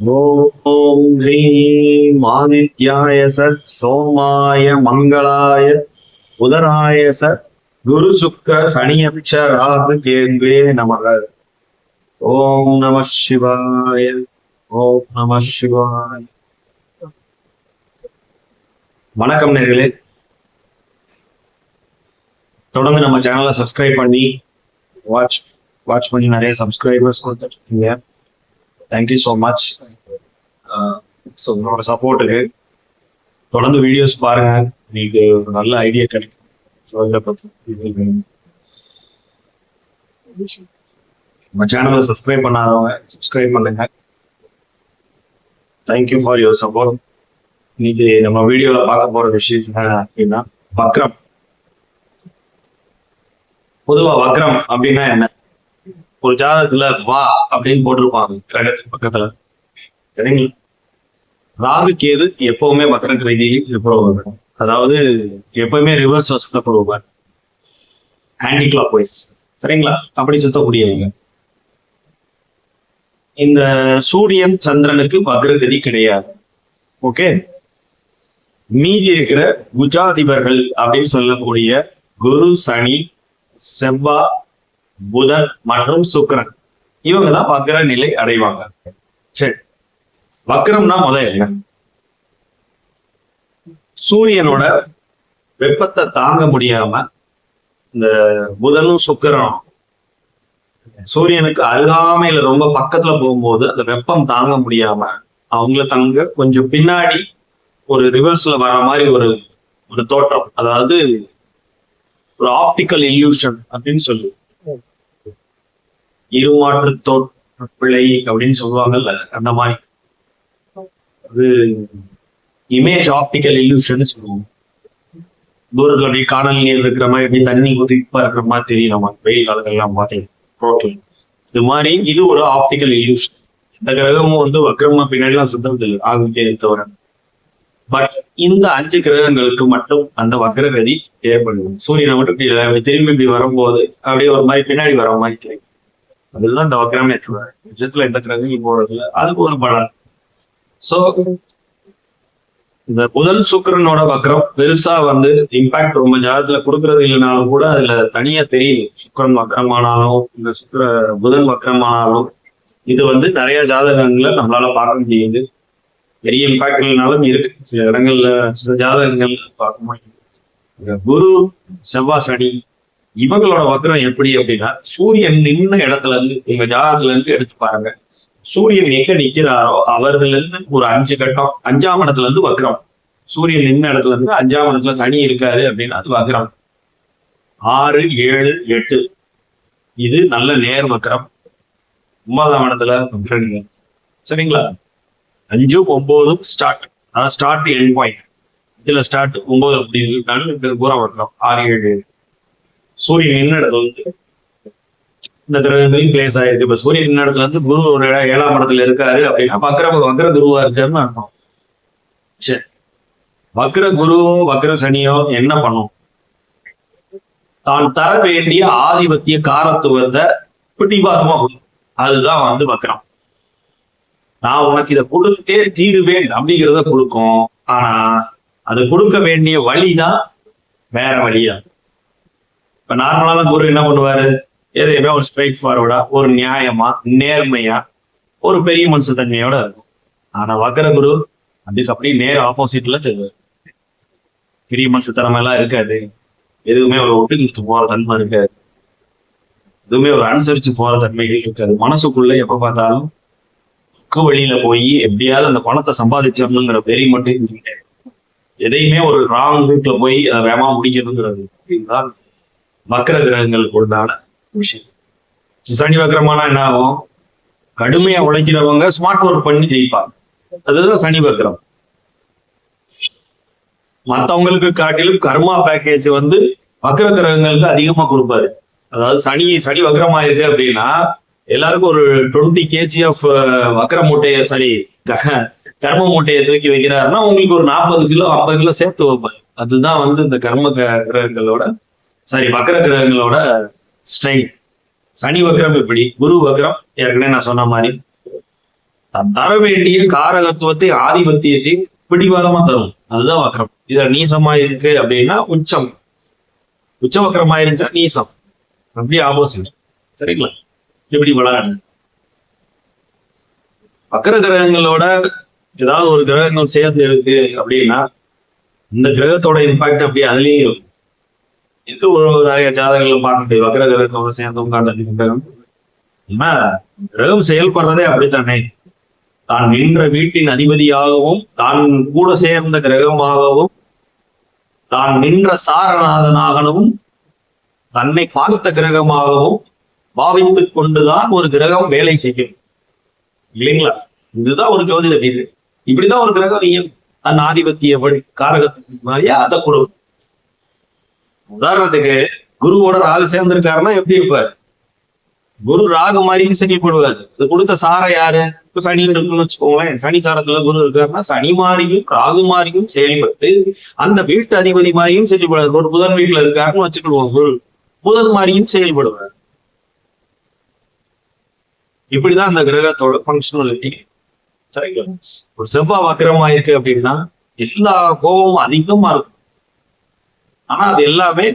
ஓம் ஹ்ரீம் ஆதித்யாய சத் சோமாய மங்களாய உதராய சத் குரு சுக்கர சனியப்ச ராகு கேதுவே நமக ஓம் நம சிவாய ஓம் நம சிவாய வணக்கம் நேர்களே. தொடர்ந்து நம்ம சேனலை சப்ஸ்கிரைப் பண்ணி வாட்ச் வாட்ச் பண்ணி நிறைய சப்ஸ்கிரைபர்ஸ் கொடுத்துருக்கீங்க தேங்க்யூ ஸோ மச் ஸோ உங்களோட சப்போர்ட்டுக்கு தொடர்ந்து வீடியோஸ் பாருங்க. உங்களுக்கு ஒரு நல்ல ஐடியா கிடைக்கும். ஸோ இதை பற்றி நம்ம சேனலை சப்ஸ்கிரைப் பண்ணாதவங்க சப்ஸ்கிரைப் பண்ணுங்க. தேங்க்யூ ஃபார் யுவர் சப்போர்ட் இன்னைக்கு நம்ம வீடியோவில் பார்க்க போற விஷயம் என்ன அப்படின்னா வக்ரம். பொதுவா வக்ரம் அப்படின்னா என்ன? ஒரு ஜாதகத்துல வா அப்படின்னு போட்டிருப்பாங்க. கிரகத்துக்கு பக்கத்துல. சரிங்களா? ராகு கேது எப்பவுமே வக்ர கிரகியில் அதாவது எப்பவுமே ரிவர்ஸ் சுத்தப்படுவார் ஆன்டி கிளாக் வைஸ் சரிங்களா? அப்படி சுத்தக்கூடியவங்க. இந்த சூரியன் சந்திரனுக்கு வக்ரகதி கிடையாது. ஓகே? மீதி இருக்கிற குஜாதிபர்கள் அப்படின்னு சொல்லக்கூடிய குரு சனி செவ்வா புதன் மற்றும் சுக்கிரன். இவங்க தான் வக்கர நிலை அடைவாங்க. சரி. வக்கரம்னா முதல் என்ன? சூரியனோட வெப்பத்தை தாங்க முடியாம இந்த புதனும் சுக்கரனும் சூரியனுக்கு அருகாமையில ரொம்ப பக்கத்துல போகும்போது அந்த வெப்பம் தாங்க முடியாம அவங்கள தங்க கொஞ்சம் பின்னாடி ஒரு ரிவர்ஸ்ல வர மாதிரி ஒரு ஒரு தோற்றம். அதாவது ஒரு ஆப்டிக்கல் இல்யூஷன் அப்படின்னு சொல்லி இருமாற்று தோற்பிழை அப்படின்னு சொல்லுவாங்கல்ல அந்த மாதிரி. அது இமேஜ் ஆப்டிக்கல் இல்யூஷன் சொல்லுவோம். தூரத்துல அப்படியே காணல் நீர் இருக்கிற மாதிரி அப்படியே தண்ணி குதிப்பா இருக்கிற மாதிரி தெரியும் நம்ம. வெயில் காலங்கள்லாம் பார்த்தீங்கன்னா ரோட்ல. இது மாதிரி இது ஒரு ஆப்டிக்கல் இல்யூஷன் இந்த கிரகமும் வந்து வக்ரமா பின்னாடிலாம் சுத்தம் இல்லை ஆகுதே தவிர பட் இந்த அஞ்சு கிரகங்களுக்கு மட்டும் அந்த வக்ரகதி ஏற்படுது. சூரியனை மட்டும் இப்படி திரும்பி இப்படி வரும்போது அப்படியே ஒரு மாதிரி பின்னாடி வர மாதிரி கிடைக்கும் அதுதான் இந்த வக்ரம் ஏற்றுவார் நிஜத்துல எந்த கிரகங்கள் போறதில்ல. அதுக்கு ஒரு பலன். சோ இந்த புதன் சுக்கரனோட வக்ரம் பெருசா வந்து இம்பாக்ட் ரொம்ப ஜாதத்துல கொடுக்கறது இல்லைனாலும் கூட அதுல தனியா தெரியுது. சுக்கரன் வக்ரமானாலும் இந்த சுக்கர புதன் வக்ரமானாலும் இது வந்து நிறைய ஜாதகங்களை நம்மளால பார்க்க முடியுது. பெரிய இம்பாக்ட் இல்லைனாலும் இருக்கு. சில இடங்கள்ல சில ஜாதகங்கள் பார்க்க முடியும் குரு செவ்வாய் சனி இவங்களோட வக்ரம் எப்படி அப்படின்னா சூரியன் நின்ன இடத்துல இருந்து உங்க ஜாதகத்துல இருந்து எடுத்து பாருங்க. சூரியன் எங்க நிக்கிறாரோ அவர்கள் இருந்து ஒரு அஞ்சு கட்டம் அஞ்சாம் இடத்துல இருந்து வக்ரம். சூரியன் நின்ன இடத்துல இருந்து அஞ்சாம் இடத்துல சனி இருக்காரு அப்படின்னா அது வக்ரம். ஆறு ஏழு எட்டு. இது நல்ல நேர் வக்ரம். ஒன்பதாம் இடத்துல வக்ரங்க சரிங்களா? அஞ்சும் ஒன்பதும் ஸ்டார்ட் அதாவது ஸ்டார்ட் எண்ட் பாயிண்ட் இதுல ஸ்டார்ட் ஒன்பது அப்படி நடுவில் பூரா வக்ரம். ஆறு ஏழு ஏழு. சூரியன் என்ன இடத்துல வந்து இந்த கிரகங்களையும் பிளேஸ் ஆயிருக்கு. இப்ப சூரியன் என்ன இடத்துல வந்து குரு ஒரு ஏழாம் இடத்துல இருக்காரு அப்படின்னா வக்ர வக்ர குருவா இருக்காருன்னு அர்த்தம். சரி வக்ர குருவோ வக்ர சனியோ என்ன பண்ணும்? தான் தர வேண்டிய ஆதிபத்திய காரத்துவத்தை பிடிவாதமா கொடுக்கும். அதுதான் வந்து வக்ரம். நான் உனக்கு இதை கொடுத்தே தீருவேன் அப்படிங்கிறத கொடுக்கும். ஆனா அது கொடுக்க வேண்டிய வழிதான் வேற வழியா. இப்ப நார்மலான குரு என்ன பண்ணுவாரு? எதையுமே ஒரு ஸ்ட்ரைட் ஃபார்வர்டா ஒரு நியாயமா நேர்மையா ஒரு பெரிய மனுஷத்தன்மையோட இருக்கும். ஆனா வக்கர குரு அதுக்கு அப்படியே நேர் ஆப்போசிட்ல பெரிய மனுஷத்தனமை எல்லாம் இருக்காது. எதுவுமே ஒரு ஒட்டு கொடுத்து போற தன்மை இருக்காது. எதுவுமே ஒரு அனுசரிச்சு போற தன்மைகள் இருக்காது. மனசுக்குள்ள எப்ப பார்த்தாலும் புக்கு வழியில போய் எப்படியாவது அந்த பணத்தை சம்பாதிச்சிடணுங்கிற வெறி மட்டும் எதையுமே ஒரு ராங் ரூட்ல போய் அதை வேமா முடிக்கணுங்கிறது. இதுதான் வக்கர கிரகங்களுக்கு உண்டான விஷயம் சனி வக்கரமானா என்ன ஆகும்? கடுமையா உழைக்கிறவங்க ஸ்மார்ட் ஒர்க் பண்ணி ஜெயிப்பாங்க. அதுதான் சனி வக்கரம் மத்தவங்களுக்கு காட்டிலும் கர்மா பேக்கேஜ் வந்து வக்கர கிரகங்களுக்கு அதிகமா கொடுப்பாரு. அதாவது சனி சனி வக்கரமாயிருக்கு அப்படின்னா எல்லாருக்கும் ஒரு டுவெண்ட்டி கேஜி ஆஃப் வக்கர மூட்டையை சாரி கர்ம மூட்டையை தூக்கி வைக்கிறாருன்னா உங்களுக்கு ஒரு நாற்பது கிலோ ஐம்பது கிலோ சேர்த்து வைப்பாரு. அதுதான் வந்து இந்த கர்ம கிரகங்களோட சாரி வக்கர கிரகங்களோட ஸ்ட்ரெயின் சனி வக்ரம் இப்படி குரு வக்ரம் ஏற்கனவே நான் சொன்ன மாதிரி. தான் தர வேண்டிய காரகத்துவத்தை ஆதிபத்தியத்தை பிடிவாதமா தரும். அதுதான் வக்ரம். இதுல நீசமா இருக்கு அப்படின்னா உச்சம். உச்ச வக்ரமா இருந்துச்சுன்னா நீசம். அப்படியே ஆப்போசிட் சரிங்களா? இப்படி விளையாடு வக்கர கிரகங்களோட ஏதாவது ஒரு கிரகங்கள் சேர்ந்து இருக்கு அப்படின்னா இந்த கிரகத்தோட இம்பாக்ட் அப்படியே அதுலயும் இருக்கும். இது ஒரு நிறைய ஜாதகங்கள் பார்க்க வக்கர கிரகத்தோடு சேர்ந்து உட்கார்ந்து கிரகம் ஏன்னா கிரகம் செயல்படுறதே அப்படித்தானே? தான் நின்ற வீட்டின் அதிபதியாகவும் தான் கூட சேர்ந்த கிரகமாகவும் தான் நின்ற சாரநாதனாகவும் தன்னை பார்த்த கிரகமாகவும் பாவித்துக் கொண்டுதான் ஒரு கிரகம் வேலை செய்யும். இல்லைங்களா? இதுதான் ஒரு ஜோதிட வீடு. இப்படிதான் ஒரு கிரகம் நீங்க தன் ஆதிபத்திய வழி காரகத்துக்கு மாதிரியா அதை கொடுக்கும் உதாரணத்துக்கு குருவோட ராகு சேர்ந்திருக்காருன்னா எப்படி இருப்பாரு? குரு ராகு மாதிரியும் செயல்படுவாரு அது கொடுத்த சாரை யாரு? இப்ப சனி இருக்குன்னு வச்சுக்கோங்களேன். சனி சாரத்துல குரு இருக்காருன்னா சனி மாதிரியும் ராகு மாதிரியும் செயல்பட்டு அந்த வீட்டு அதிபதி மாதிரியும் செயல்படுவார் ஒரு புதன் வீட்டுல இருக்காருன்னு வச்சுக்கிடுவோம் குரு. புதன் மாதிரியும் செயல்படுவார். இப்படிதான் அந்த கிரகத்தோட ஃபங்க்ஷனாலிட்டி சரிங்களா? ஒரு செவ்வாய் வக்கரமா இருக்கு அப்படின்னா எல்லா கோபமும் அதிகமா இருக்கும். ஆனா அது எல்லாமே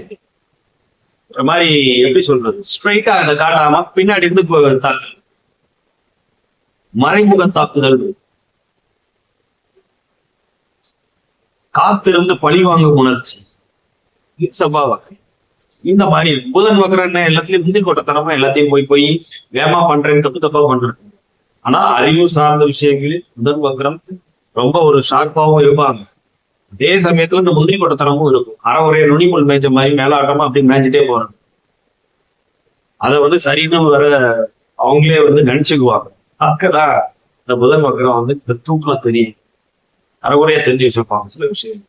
ஒரு மாதிரி எப்படி சொல்றது? ஸ்ட்ரைட்டா அதை காட்டாம பின்னாடி இருந்து தாக்குதல் மறைமுக தாக்குதல். காத்திருந்து பழி வாங்கும் உணர்ச்சி. இது செவ்வாய் இந்த மாதிரி புதன் வக்கரம் என்ன எல்லாத்துலயும் முந்தி கொட்டத்தனமா எல்லாத்தையும் போய் போய் வேமா பண்றேன்னு தப்பு தப்பா பண்றேன் ஆனா அறிவு சார்ந்த விஷயங்களில் புதன் வக்கரம் ரொம்ப ஒரு ஷார்ப்பாவும் இருப்பாங்க. அதே சமயத்துல இந்த முந்திரி கொட்டத்தனமும் இருக்கும். அரை ஒரே நுனிப்புல் மேய்ச்ச மாதிரி மேலாட்டமா அப்படி மேய்ச்சிட்டே போறாங்க அதை வந்து சரின்னு வர அவங்களே வந்து நினைச்சுக்குவாங்க. அக்கதான் இந்த புதன் வக்கரம் வந்து இந்த தூக்கல தெரியும் அறகுறையா தெரிஞ்சு வச்சிருப்பாங்க சில விஷயம்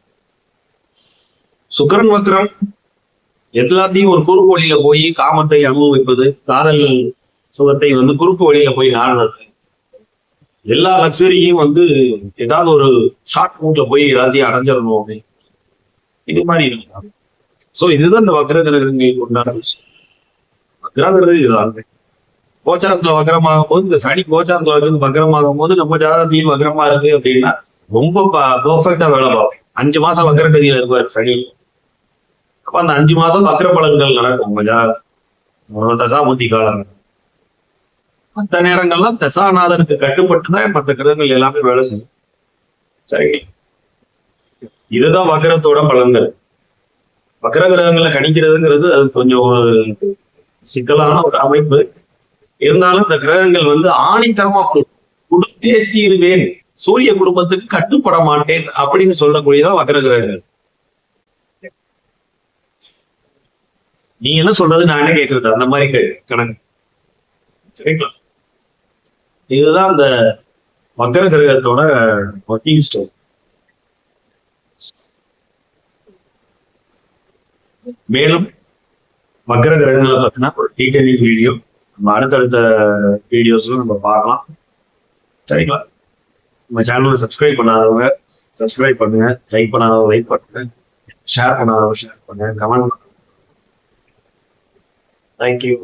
சுக்கரன் வக்கரம் எல்லாத்தையும் ஒரு குறுக்கு வழியில போய் காமத்தை அனுபவிப்பது காதல் சுகத்தை வந்து குறுக்கு வழியில போய் நாடுறது. எல்லா லக்ஸரியும் வந்து ஏதாவது ஒரு ஷார்ட் ரூட்ல போய் எல்லாத்தையும் அடைஞ்சிடணும். இது மாதிரி இருக்கலாம் சோ இதுதான் இந்த வக்ரகிரகங்களுக்கு உண்டான விஷயம். வக்ரங்கிறது இதுதான். கோச்சாரத்துல வக்ரமாகும் போது இந்த சனி கோச்சாரத்துல வந்து வக்ரமாகும் போது நம்ம ஜாதகத்தையும் வக்ரமா இருக்கு அப்படின்னா ரொம்ப பெர்ஃபெக்டா வேலை பார்ப்போம் அஞ்சு மாசம் வக்ரகதியில இருப்பாரு சனி. அப்ப அந்த அஞ்சு மாசம் வக்ர பலன்கள் நடக்கும் நம்ம ஜாதகம் தசாபுத்தி காலங்கள். மற்ற நேரங்கள்லாம் தசாநாதனுக்கு கட்டுப்பட்டு தான் மற்ற கிரகங்கள் எல்லாமே வேலை செய்யும். சரிங்களா இதுதான் வக்கரத்தோட பலன்கள். வக்கர கிரகங்களை கணிக்கிறதுங்கிறது அது கொஞ்சம் ஒரு சிக்கலான ஒரு அமைப்பு. இருந்தாலும் இந்த கிரகங்கள் வந்து ஆணித்தரமா கொடுத்தே தீருவேன் சூரிய குடும்பத்துக்கு கட்டுப்பட மாட்டேன் அப்படின்னு சொல்லக்கூடியதான் வக்கர கிரகங்கள். நீ என்ன சொல்றது? நான் என்ன கேட்கறது அந்த மாதிரி கே- கணக்கு. சரிங்களா? இதுதான் இந்த மக்கர கிரகத்தோட ஒர்க்கிங் ஸ்டோர் மேலும் மக்கர கிரகங்களை பத்தின ஒரு டீட்டெயிலிங் வீடியோ நம்ம அடுத்தடுத்த வீடியோஸ்ல நம்ம பார்க்கலாம். சரிங்களா? நம்ம சேனலை சப்ஸ்கிரைப் பண்ணாதவங்க சப்ஸ்கிரைப் பண்ணுங்க. லைக் பண்ணாதவங்க லைக் பண்ணுங்க. ஷேர் பண்ணாதவங்க ஷேர் பண்ணுங்க. கமெண்ட் பண்ணுங்க. தேங்க்யூ